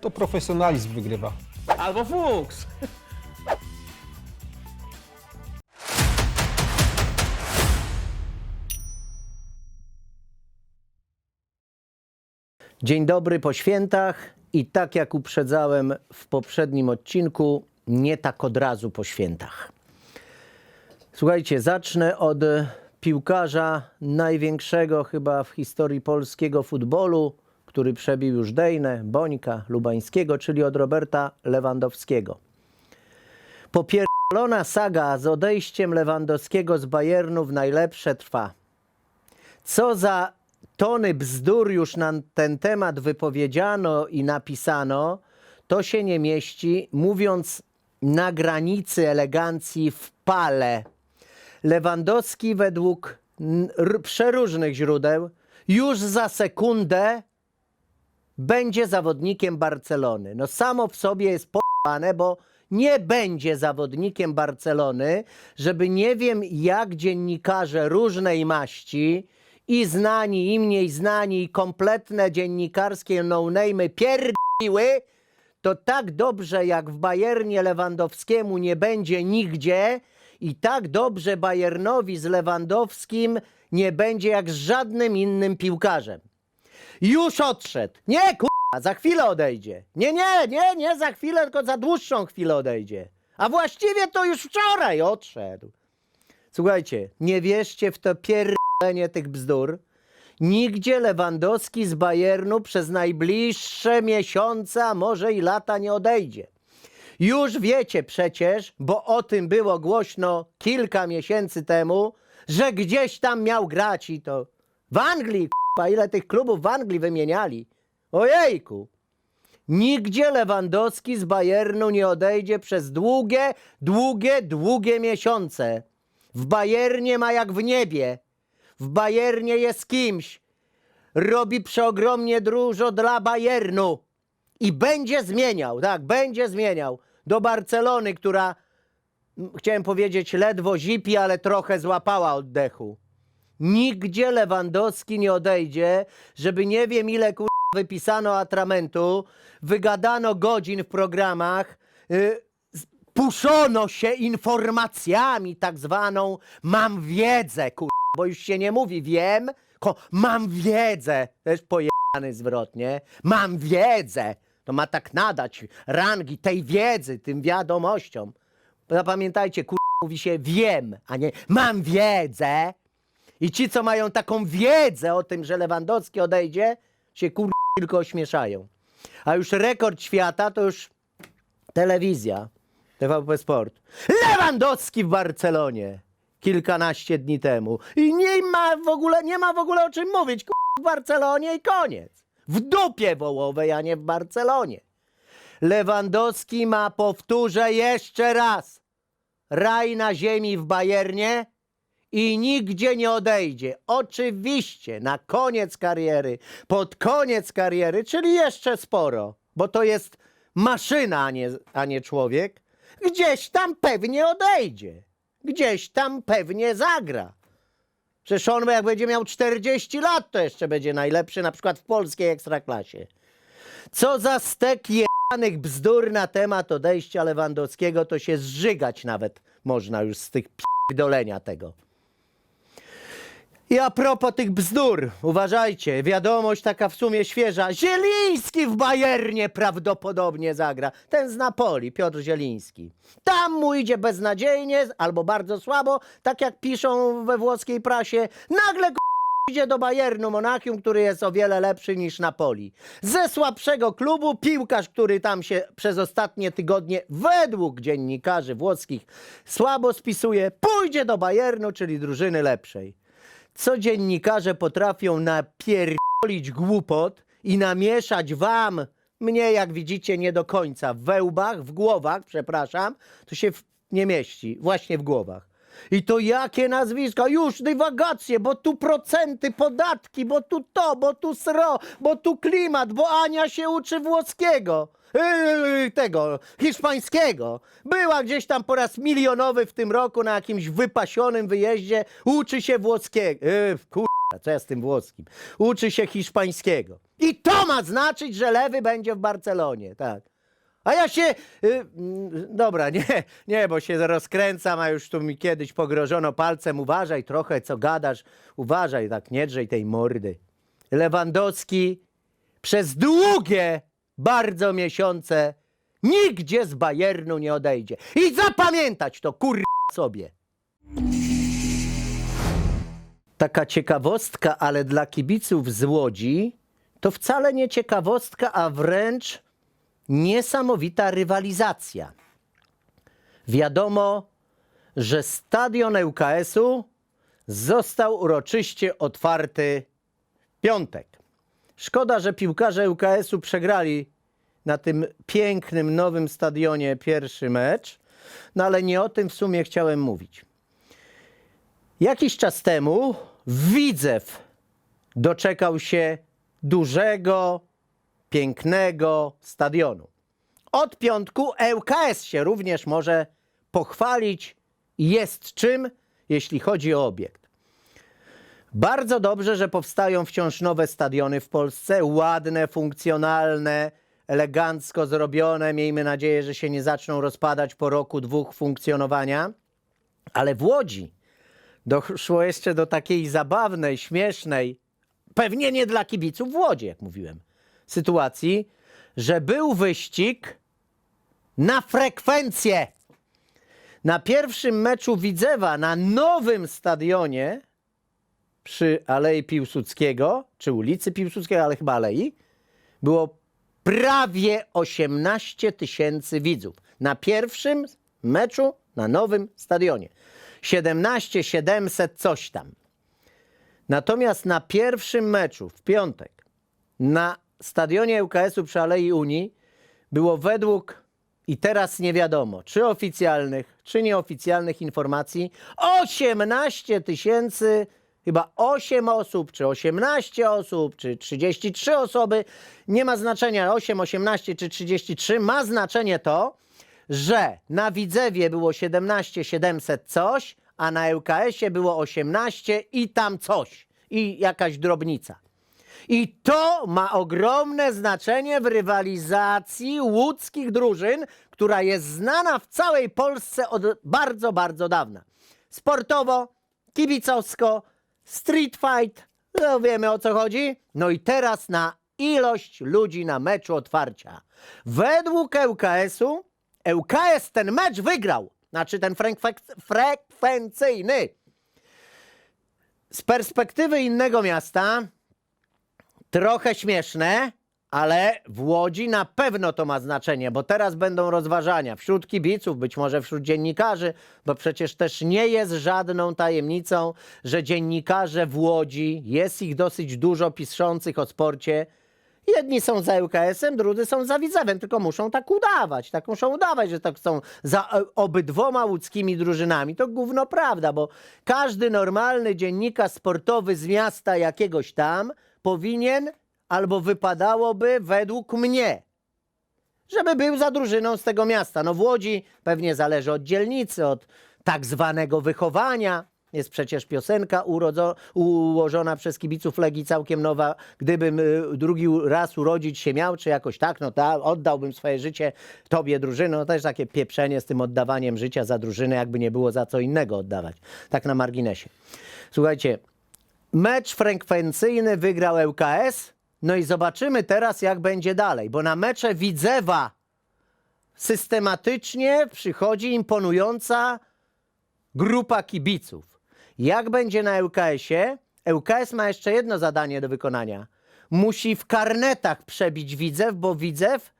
To profesjonalizm wygrywa. Albo fuks. Dzień dobry po świętach i tak jak uprzedzałem w poprzednim odcinku, nie tak od razu po świętach. Słuchajcie, zacznę od piłkarza największego chyba w historii polskiego futbolu, który przebił już Dejnę, Bońka, Lubańskiego, czyli od Roberta Lewandowskiego. Popierdolona saga z odejściem Lewandowskiego z Bayernu w najlepsze trwa. Co za tony bzdur już na ten temat wypowiedziano i napisano, to się nie mieści, mówiąc na granicy elegancji w pale. Lewandowski według przeróżnych źródeł już za sekundę będzie zawodnikiem Barcelony. No samo w sobie jest po***ane, bo nie będzie zawodnikiem Barcelony, żeby nie wiem jak dziennikarze różnej maści i znani, i mniej znani, i kompletne dziennikarskie no-name'y pierdziły, to tak dobrze jak w Bayernie Lewandowskiemu nie będzie nigdzie i tak dobrze Bayernowi z Lewandowskim nie będzie jak z żadnym innym piłkarzem. Już odszedł. Nie, kurwa, za chwilę odejdzie. Nie, nie, nie, nie za chwilę, tylko za dłuższą chwilę odejdzie. A właściwie to już wczoraj odszedł. Słuchajcie, nie wierzcie w to pierdolenie tych bzdur. Nigdzie Lewandowski z Bayernu przez najbliższe miesiące, a może i lata nie odejdzie. Już wiecie przecież, bo o tym było głośno kilka miesięcy temu, że gdzieś tam miał grać i to w Anglii, k***a, ile tych klubów w Anglii wymieniali. Ojejku. Nigdzie Lewandowski z Bayernu nie odejdzie przez długie, długie, długie miesiące. W Bayernie ma jak w niebie. W Bayernie jest kimś. Robi przeogromnie dużo dla Bayernu. I będzie zmieniał, tak, będzie zmieniał. Do Barcelony, która, chciałem powiedzieć, ledwo zipi, ale trochę złapała oddechu. Nigdzie Lewandowski nie odejdzie, żeby nie wiem ile kur... wypisano atramentu, wygadano godzin w programach, y, z- puszono się informacjami tak zwaną mam wiedzę, kur... bo już się nie mówi wiem, tylko mam wiedzę. Też pojechany zwrot, nie? Mam wiedzę. To ma tak nadać rangi tej wiedzy, tym wiadomościom. Zapamiętajcie, kur... mówi się wiem, a nie mam wiedzę. I ci, co mają taką wiedzę o tym, że Lewandowski odejdzie, się kur... tylko ośmieszają. A już rekord świata to już telewizja, TVP Sport. Lewandowski w Barcelonie kilkanaście dni temu. I nie ma w ogóle, nie ma w ogóle o czym mówić. Kur... w Barcelonie i koniec. W dupie wołowej, a nie w Barcelonie. Lewandowski ma, powtórzę jeszcze raz, raj na ziemi w Bayernie i nigdzie nie odejdzie. Oczywiście na koniec kariery, pod koniec kariery, czyli jeszcze sporo, bo to jest maszyna, a nie, a nie człowiek, gdzieś tam pewnie odejdzie. Gdzieś tam pewnie zagra. Przecież on jak będzie miał 40 lat, to jeszcze będzie najlepszy na przykład w polskiej ekstraklasie. Co za stek jebanych bzdur na temat odejścia Lewandowskiego, to się zżygać nawet można już z tych dolenia tego. I a propos tych bzdur, uważajcie, wiadomość taka w sumie świeża. Zieliński w Bayernie prawdopodobnie zagra. Ten z Napoli, Piotr Zieliński. Tam mu idzie beznadziejnie albo bardzo słabo, tak jak piszą we włoskiej prasie. Nagle idzie do Bayernu Monachium, który jest o wiele lepszy niż Napoli. Ze słabszego klubu piłkarz, który tam się przez ostatnie tygodnie według dziennikarzy włoskich słabo spisuje, pójdzie do Bayernu, czyli drużyny lepszej co dziennikarze potrafią napierdolić głupot i namieszać wam, mnie jak widzicie nie do końca, w wełbach, w głowach, przepraszam, to się w, nie mieści, właśnie w głowach. I to jakie nazwiska? Już dywagacje, bo tu procenty, podatki, bo tu to, bo tu sro, bo tu klimat, bo Ania się uczy włoskiego. Yy, tego, hiszpańskiego. Była gdzieś tam po raz milionowy w tym roku na jakimś wypasionym wyjeździe, uczy się włoskiego. Yy, kurwa, co ja z tym włoskim? Uczy się hiszpańskiego. I to ma znaczyć, że lewy będzie w Barcelonie, tak. A ja się. Y, mm, dobra, nie, nie, bo się rozkręcam, a już tu mi kiedyś pogrożono palcem. Uważaj trochę, co gadasz. Uważaj, tak nie drzej tej mordy. Lewandowski przez długie bardzo miesiące nigdzie z Bayernu nie odejdzie. I zapamiętać to kur sobie. Taka ciekawostka, ale dla kibiców z Łodzi to wcale nie ciekawostka, a wręcz niesamowita rywalizacja. Wiadomo, że stadion ŁKS-u został uroczyście otwarty w piątek. Szkoda, że piłkarze ŁKS-u przegrali na tym pięknym, nowym stadionie pierwszy mecz, no ale nie o tym w sumie chciałem mówić. Jakiś czas temu Widzew doczekał się dużego, pięknego stadionu. Od piątku ŁKS się również może pochwalić jest czym, jeśli chodzi o obiekt. Bardzo dobrze, że powstają wciąż nowe stadiony w Polsce, ładne, funkcjonalne, elegancko zrobione. Miejmy nadzieję, że się nie zaczną rozpadać po roku, dwóch funkcjonowania. Ale w Łodzi doszło jeszcze do takiej zabawnej, śmiesznej, pewnie nie dla kibiców w Łodzi, jak mówiłem, sytuacji, że był wyścig na frekwencję. Na pierwszym meczu Widzewa na nowym stadionie przy Alei Piłsudskiego, czy ulicy Piłsudskiego, ale chyba Alei, było prawie 18 tysięcy widzów. Na pierwszym meczu na nowym stadionie. 17 700 coś tam. Natomiast na pierwszym meczu w piątek na stadionie ŁKS-u przy Alei Unii było według i teraz nie wiadomo, czy oficjalnych, czy nieoficjalnych informacji 18 tysięcy, chyba 8 osób, czy 18 osób, czy 33 osoby. Nie ma znaczenia 8, 18 czy 33. Ma znaczenie to, że na Widzewie było 17 700 coś, a na ŁKS-ie było 18 i tam coś. I jakaś drobnica. I to ma ogromne znaczenie w rywalizacji łódzkich drużyn, która jest znana w całej Polsce od bardzo, bardzo dawna. Sportowo, kibicowsko, street fight, no wiemy o co chodzi. No i teraz na ilość ludzi na meczu otwarcia. Według ŁKS-u, ŁKS ten mecz wygrał. Znaczy ten frekwe- frekwencyjny. Z perspektywy innego miasta, trochę śmieszne, ale w Łodzi na pewno to ma znaczenie, bo teraz będą rozważania wśród kibiców, być może wśród dziennikarzy, bo przecież też nie jest żadną tajemnicą, że dziennikarze w Łodzi, jest ich dosyć dużo piszących o sporcie, Jedni są za ŁKS-em, drudzy są za Widzewem, tylko muszą tak udawać, tak muszą udawać, że tak są za e, obydwoma łódzkimi drużynami. To gówno prawda, bo każdy normalny dziennikarz sportowy z miasta jakiegoś tam powinien albo wypadałoby według mnie, żeby był za drużyną z tego miasta. No w Łodzi pewnie zależy od dzielnicy, od tak zwanego wychowania. Jest przecież piosenka urodzo, ułożona przez kibiców Legii całkiem nowa. Gdybym y, drugi raz urodzić się miał, czy jakoś tak, no ta, oddałbym swoje życie tobie drużyno. No też takie pieprzenie z tym oddawaniem życia za drużynę, jakby nie było za co innego oddawać. Tak na marginesie. Słuchajcie, mecz frekwencyjny wygrał ŁKS. No i zobaczymy teraz, jak będzie dalej, bo na mecze Widzewa systematycznie przychodzi imponująca grupa kibiców. Jak będzie na ŁKS-ie? ŁKS ma jeszcze jedno zadanie do wykonania. Musi w karnetach przebić Widzew, bo Widzew,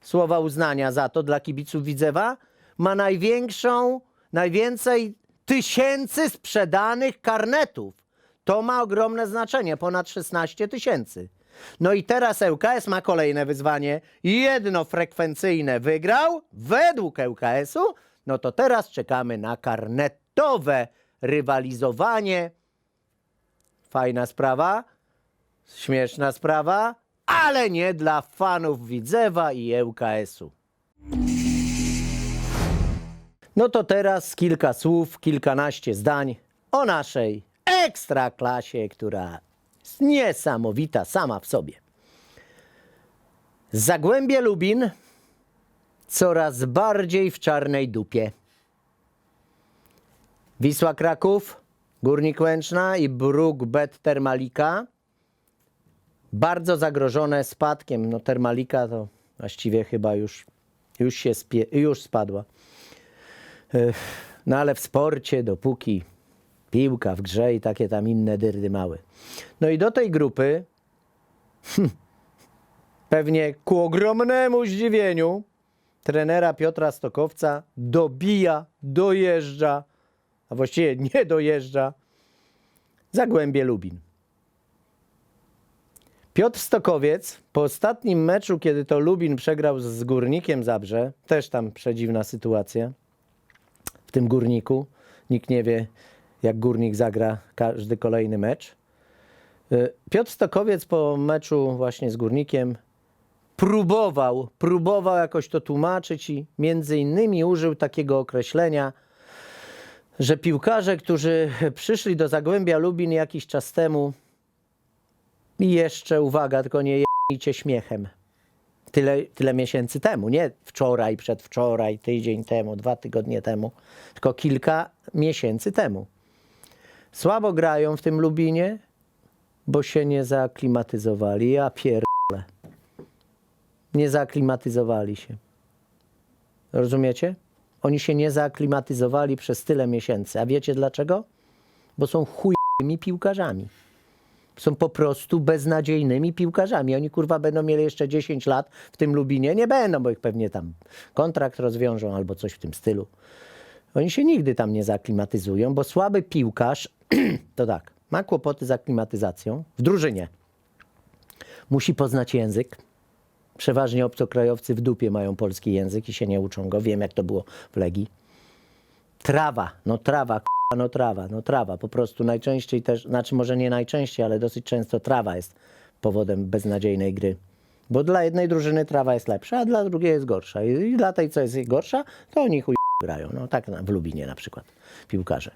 słowa uznania za to dla kibiców Widzewa, ma największą, najwięcej tysięcy sprzedanych karnetów. To ma ogromne znaczenie, ponad 16 tysięcy. No i teraz ŁKS ma kolejne wyzwanie. Jedno frekwencyjne wygrał według ŁKS-u, no to teraz czekamy na karnetowe rywalizowanie. Fajna sprawa, śmieszna sprawa, ale nie dla fanów Widzewa i ŁKS-u. No to teraz kilka słów, kilkanaście zdań o naszej ekstraklasie, która Jest Niesamowita sama w sobie. Zagłębie Lubin coraz bardziej w czarnej dupie. Wisła Kraków, Górnik Łęczna i Bruk Bet Termalika bardzo zagrożone spadkiem. No Termalika to właściwie chyba już, już się spie, już spadła. No ale w sporcie, dopóki piłka w grze i takie tam inne dyrdy małe. No i do tej grupy hm, pewnie ku ogromnemu zdziwieniu trenera Piotra Stokowca dobija, dojeżdża, a właściwie nie dojeżdża Zagłębie Lubin. Piotr Stokowiec po ostatnim meczu, kiedy to Lubin przegrał z Górnikiem Zabrze, też tam przedziwna sytuacja w tym Górniku. Nikt nie wie, jak Górnik zagra każdy kolejny mecz. Y, Piotr Stokowiec po meczu właśnie z Górnikiem próbował, próbował jakoś to tłumaczyć i między innymi użył takiego określenia, że piłkarze, którzy przyszli do Zagłębia Lubin jakiś czas temu i jeszcze, uwaga, tylko nie jebnijcie śmiechem. Tyle, tyle miesięcy temu, nie wczoraj, przedwczoraj, tydzień temu, dwa tygodnie temu, tylko kilka miesięcy temu. Słabo grają w tym Lubinie, bo się nie zaaklimatyzowali. Ja pierdolę. Nie zaaklimatyzowali się. Rozumiecie? Oni się nie zaaklimatyzowali przez tyle miesięcy. A wiecie dlaczego? Bo są chujowymi piłkarzami. Są po prostu beznadziejnymi piłkarzami. Oni kurwa będą mieli jeszcze 10 lat w tym Lubinie. Nie będą, bo ich pewnie tam kontrakt rozwiążą albo coś w tym stylu. Oni się nigdy tam nie zaaklimatyzują, bo słaby piłkarz to tak, ma kłopoty z aklimatyzacją w drużynie. Musi poznać język. Przeważnie obcokrajowcy w dupie mają polski język i się nie uczą go. Wiem, jak to było w Legii. Trawa, no trawa, k***a, no trawa, no trawa. Po prostu najczęściej też, znaczy może nie najczęściej, ale dosyć często trawa jest powodem beznadziejnej gry. Bo dla jednej drużyny trawa jest lepsza, a dla drugiej jest gorsza. I, dla tej, co jest gorsza, to oni chuj grają. No tak w Lubinie na przykład piłkarze.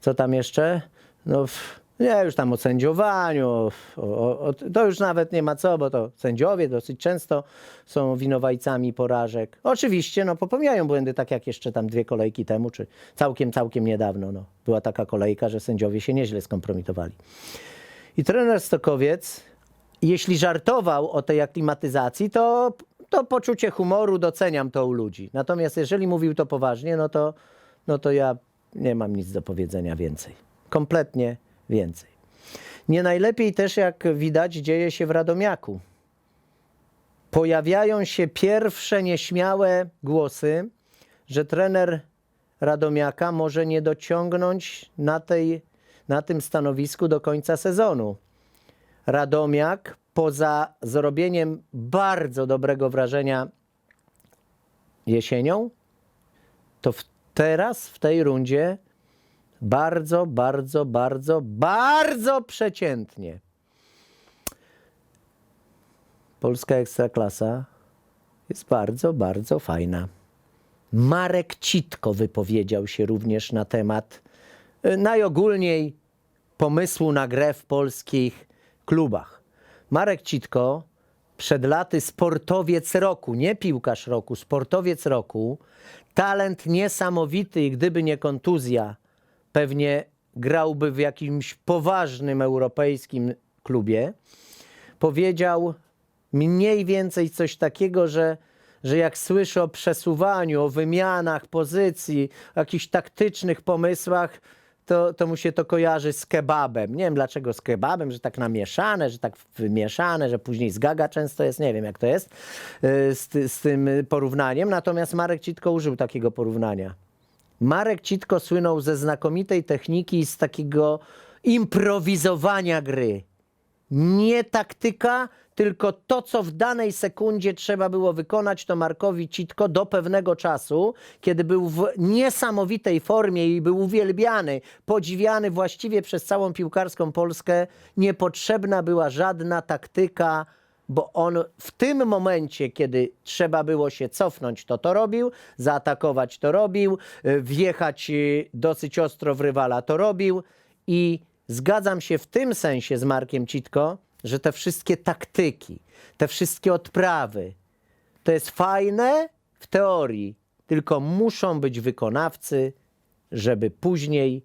Co tam jeszcze? No w, nie, już tam o sędziowaniu, o, o, o, to już nawet nie ma co, bo to sędziowie dosyć często są winowajcami porażek. Oczywiście, no popełniają błędy, tak jak jeszcze tam dwie kolejki temu, czy całkiem, całkiem niedawno, no, była taka kolejka, że sędziowie się nieźle skompromitowali. I trener Stokowiec, jeśli żartował o tej aklimatyzacji, to, to poczucie humoru doceniam to u ludzi. Natomiast jeżeli mówił to poważnie, no to, no to ja nie mam nic do powiedzenia więcej. Kompletnie więcej. Nie najlepiej też, jak widać, dzieje się w Radomiaku. Pojawiają się pierwsze nieśmiałe głosy, że trener Radomiaka może nie dociągnąć na, tej, na tym stanowisku do końca sezonu. Radomiak poza zrobieniem bardzo dobrego wrażenia jesienią, to w, teraz w tej rundzie bardzo, bardzo, bardzo, bardzo przeciętnie. Polska ekstraklasa jest bardzo, bardzo fajna. Marek Citko wypowiedział się również na temat y, najogólniej pomysłu na grę w polskich klubach. Marek Citko, przed laty sportowiec roku, nie piłkarz roku, sportowiec roku, talent niesamowity i gdyby nie kontuzja, pewnie grałby w jakimś poważnym europejskim klubie, powiedział mniej więcej coś takiego, że, że jak słyszy o przesuwaniu, o wymianach pozycji, o jakichś taktycznych pomysłach, to, to mu się to kojarzy z kebabem. Nie wiem dlaczego z kebabem, że tak namieszane, że tak wymieszane, że później z gaga często jest, nie wiem jak to jest yy, z, z tym porównaniem. Natomiast Marek Citko użył takiego porównania. Marek Citko słynął ze znakomitej techniki i z takiego improwizowania gry. Nie taktyka, tylko to, co w danej sekundzie trzeba było wykonać, to Markowi Citko do pewnego czasu, kiedy był w niesamowitej formie i był uwielbiany, podziwiany właściwie przez całą piłkarską Polskę, niepotrzebna była żadna taktyka, bo on w tym momencie, kiedy trzeba było się cofnąć, to to robił, zaatakować to robił, y, wjechać y, dosyć ostro w rywala to robił i zgadzam się w tym sensie z Markiem Citko, że te wszystkie taktyki, te wszystkie odprawy, to jest fajne w teorii, tylko muszą być wykonawcy, żeby później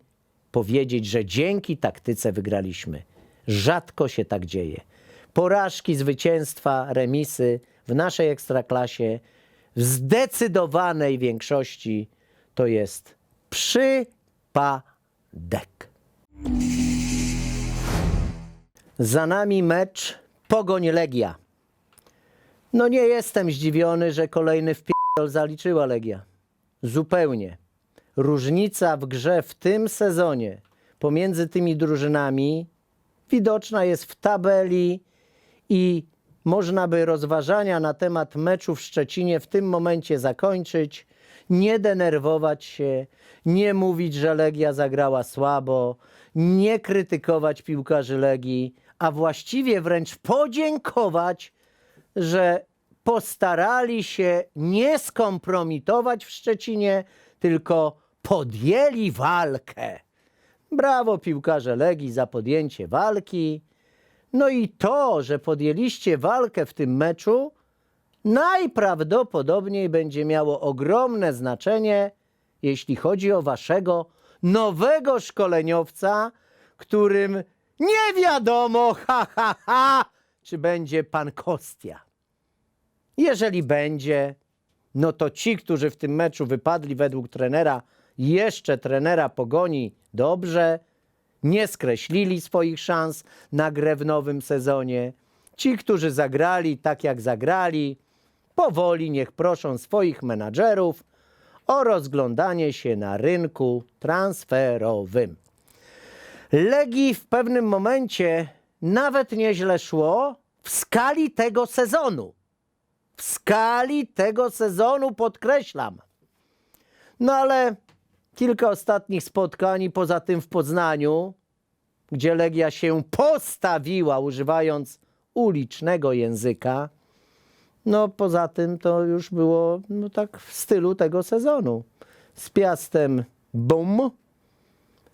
powiedzieć, że dzięki taktyce wygraliśmy. Rzadko się tak dzieje. Porażki, zwycięstwa, remisy w naszej ekstraklasie w zdecydowanej większości to jest przypadek. Za nami mecz Pogoń Legia. No nie jestem zdziwiony, że kolejny wpierdol zaliczyła Legia. Zupełnie. Różnica w grze w tym sezonie pomiędzy tymi drużynami widoczna jest w tabeli i można by rozważania na temat meczu w Szczecinie w tym momencie zakończyć, nie denerwować się, nie mówić, że Legia zagrała słabo, nie krytykować piłkarzy Legii, a właściwie wręcz podziękować, że postarali się nie skompromitować w Szczecinie, tylko podjęli walkę. Brawo piłkarze Legii za podjęcie walki. No i to, że podjęliście walkę w tym meczu, najprawdopodobniej będzie miało ogromne znaczenie, jeśli chodzi o waszego nowego szkoleniowca, którym nie wiadomo, ha, ha, ha, czy będzie pan Kostia. Jeżeli będzie, no to ci, którzy w tym meczu wypadli według trenera, jeszcze trenera pogoni dobrze, nie skreślili swoich szans na grę w nowym sezonie. Ci, którzy zagrali tak jak zagrali, powoli niech proszą swoich menadżerów o rozglądanie się na rynku transferowym. Legii w pewnym momencie nawet nieźle szło w skali tego sezonu. W skali tego sezonu podkreślam. No ale kilka ostatnich spotkań, poza tym w Poznaniu, gdzie Legia się postawiła, używając ulicznego języka, no poza tym to już było no, tak w stylu tego sezonu. Z Piastem bum,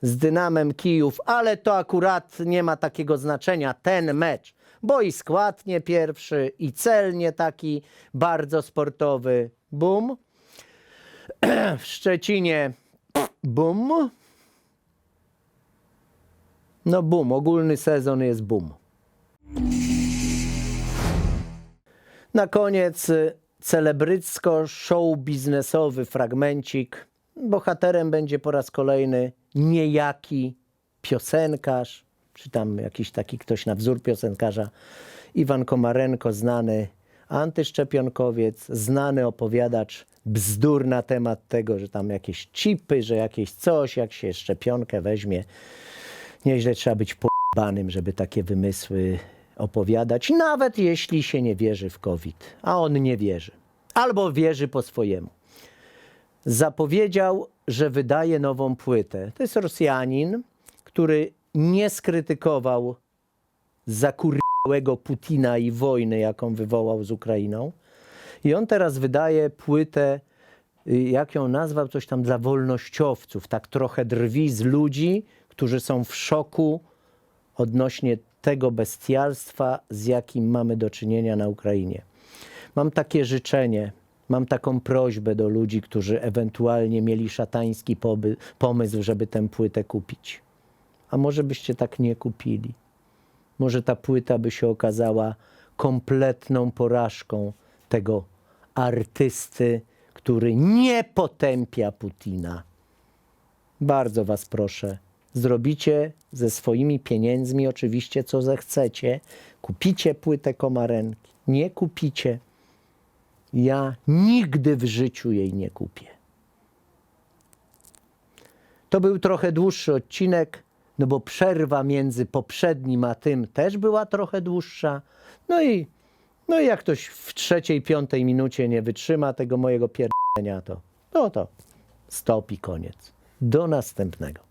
z Dynamem Kijów, ale to akurat nie ma takiego znaczenia, ten mecz, bo i skład nie pierwszy, i cel nie taki bardzo sportowy. Bum. W Szczecinie bum. No bum, ogólny sezon jest bum. Na koniec celebrycko-show biznesowy fragmencik. Bohaterem będzie po raz kolejny niejaki piosenkarz, czy tam jakiś taki ktoś na wzór piosenkarza, Iwan Komarenko, znany antyszczepionkowiec, znany opowiadacz bzdur na temat tego, że tam jakieś chipy, że jakieś coś, jak się szczepionkę weźmie. Nieźle trzeba być pobanym, żeby takie wymysły opowiadać, nawet jeśli się nie wierzy w COVID, a on nie wierzy. Albo wierzy po swojemu. Zapowiedział, że wydaje nową płytę. To jest Rosjanin, który nie skrytykował zakurłego Putina i wojny, jaką wywołał z Ukrainą. I on teraz wydaje płytę, y, jak ją nazwał, coś tam dla wolnościowców. Tak trochę drwi z ludzi, którzy są w szoku odnośnie tego bestialstwa, z jakim mamy do czynienia na Ukrainie. Mam takie życzenie, mam taką prośbę do ludzi, którzy ewentualnie mieli szatański poby, pomysł, żeby tę płytę kupić. A może byście tak nie kupili? Może ta płyta by się okazała kompletną porażką tego artysty, który nie potępia Putina. Bardzo Was proszę, zrobicie ze swoimi pieniędzmi oczywiście co zechcecie. Kupicie płytę komarenki. Nie kupicie. Ja nigdy w życiu jej nie kupię. To był trochę dłuższy odcinek, no bo przerwa między poprzednim a tym też była trochę dłuższa. No i, no i jak ktoś w trzeciej, piątej minucie nie wytrzyma tego mojego pierdolenia, to no to stop i koniec. Do następnego.